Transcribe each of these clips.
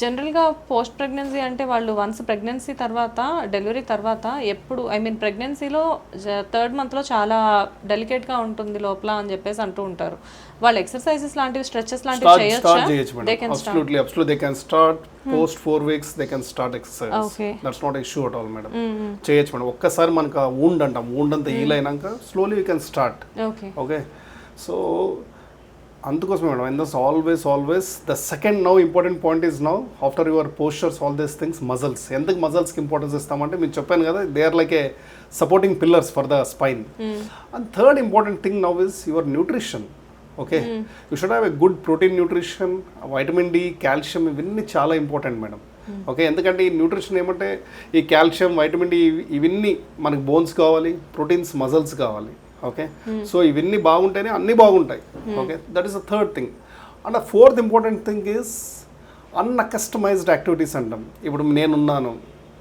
జనరల్గా post pregnancy అంటే వాళ్ళు వన్స్ ప్రెగ్నెన్సీ తర్వాత డెలివరీ తర్వాత ఎప్పుడు ఐ మీన్ ప్రెగ్నెన్సీలో థర్డ్ మంత్లో చాలా డెలికేట్గా ఉంటుంది లోపల అని చెప్పేసి అంటూ ఉంటారు. వాళ్ళు ఎక్సర్సైజెస్ లాంటివి స్ట్రెచెస్ లాంటివి చేయొచ్చు? They can absolutely absolute they can start post four weeks they can start exercise. That's not issue at all madam చేయొచ్చు మేడం. ఒక్కసారి మనకు ఆ ఊండ్ అంటాం. ఊండ్ అంతా హీల్ అయినాక slowly you can start okay okay so అందుకోసం madam and thus always always the second now important point is now after your postures all these things muscles ఎందుకు మజల్స్కి ఇంపార్టెన్స్ ఇస్తామంటే మీకు చెప్పాను కదా they are like a supporting pillars for the spine and third important thing now is your nutrition okay you should have a good protein nutrition vitamin D calcium ఇవన్నీ చాలా important madam okay ఎందుకంటే ఈ nutrition ఏమంటే ఈ calcium vitamin D ఇవన్నీ మనకి bones కావాలి proteins muscles కావాలి. ఓకే సో ఇవన్నీ బాగుంటేనే అన్నీ బాగుంటాయి. Okay that is the third thing and fourth important thing is uncustomized activities అంటాం. ఇప్పుడు నేనున్నాను.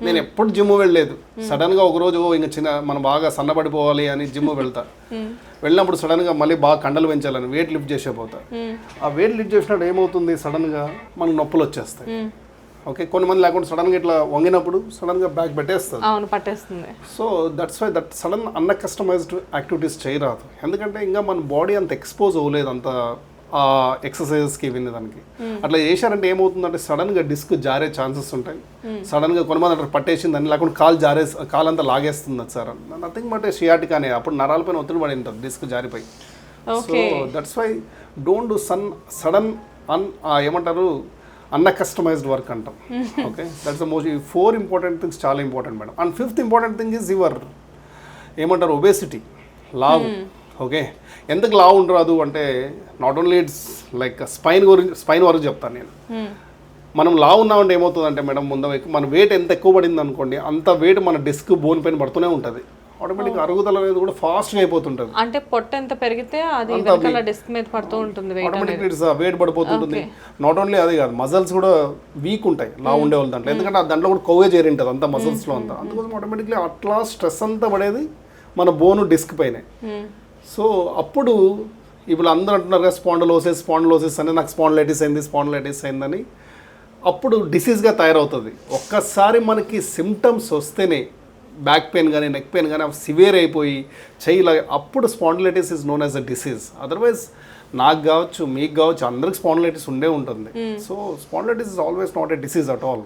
నేను ఎప్పుడు జిమ్ వెళ్ళలేదు. సడన్గా ఒకరోజు ఓ ఇంకా చిన్న మనం బాగా సన్నబడిపోవాలి అని జిమ్ వెళ్తా. వెళ్ళినప్పుడు సడన్గా మళ్ళీ బాగా కండలు పెంచాలని వెయిట్ లిఫ్ట్ చేసే పోతా ఆ వెయిట్ లిఫ్ట్ చేసినప్పుడు ఏమవుతుంది? సడన్గా మనకు నొప్పులు వచ్చేస్తాయి. ఓకే కొన్ని మంది లేకుండా సడన్గా ఇట్లా వంగినప్పుడు సడన్గా బ్యాక్ పెట్టేస్తుంది. అవును పట్టేస్తుంది. So that's why that sudden uncustomized activities చేయరాదు. ఎందుకంటే ఇంకా మన బాడీ అంత ఎక్స్పోజ్ అవ్వలేదు అంత ఆ ఎక్సర్సైజెస్కి విని దానికి. అట్లా చేశారంటే ఏమవుతుందంటే సడన్గా డిస్క్ జారే ఛాన్సెస్ ఉంటాయి. సడన్గా కొంతమంది అట్లా పట్టేసింది అని లేకుండా కాలు జారే కాలంతా లాగేస్తుంది సార్ నథింగ్ బట్ షియాటికానే అప్పుడు నరాలపైన ఒత్తిడి పడి ఉంటుంది డిస్క్ జారిపోయి. So that's why don't do sun sudden అన్ ఏమంటారు అన్కస్టమైజ్డ్ వర్క్ అంటాం. Okay that's the most four important things చాలా important madam and fifth important thing is your ఏమంటారు ఒబేసిటీ లావ్ ఓకే ఎందుకు లావ్ ఉండరాదు అంటే not only it's like spine గురించి స్పైన్ వరకు చెప్తాను నేను. మనం లావ్ ఉన్నామంటే ఏమవుతుందంటే మేడం ముందు మన వెయిట్ ఎంత ఎక్కువ పడింది అనుకోండి అంత వెయిట్ మన డిస్క్ బోన్ పైన పడుతూనే ఉంటుంది. ఆటోమేటిక్ అరుగుదల అనేది కూడా ఫాస్ట్గా అయిపోతుంటుంది. అంటే పొట్ట ఎంత పెరిగితే అది వెనకాల డిస్క్ మీద పడుతూ ఉంటుంది ఆటోమేటిక్ ఇట్స్ వెయిట్ పడిపోతుంటుంది. నాట్ ఓన్లీ అది కాదు మజిల్స్ కూడా వీక్ ఉంటాయి లా ఉండేవాళ్ళు దాంట్లో. ఎందుకంటే ఆ దాంట్లో కూడా కొవ్వే చేరి ఉంటుంది అంతా muscles లో అంతా. అందుకోసం ఆటోమేటిక్లీ అట్లా స్ట్రెస్ అంతా పడేది మన బోను డిస్క్ పైనే. సో అప్పుడు ఇప్పుడు అందరూ అంటున్నారు కదా స్పాండలోసిస్ స్పాండలోసిస్ అని నాకు స్పాండలైటిస్ అయింది స్పాండలైటిస్ అయిందని. అప్పుడు డిసీజ్గా తయారవుతుంది. ఒక్కసారి మనకి సిమ్టమ్స్ వస్తేనే బ్యాక్ పెయిన్ కానీ నెక్ పెయిన్ కానీ సివియర్ అయిపోయి చెయ్యిలా అప్పుడు spondylitis is known as a disease otherwise నాకు కావచ్చు మీకు కావచ్చు అందరికి స్పాండిలైటిస్ ఉండే ఉంటుంది. So spondylitis is always not a disease at all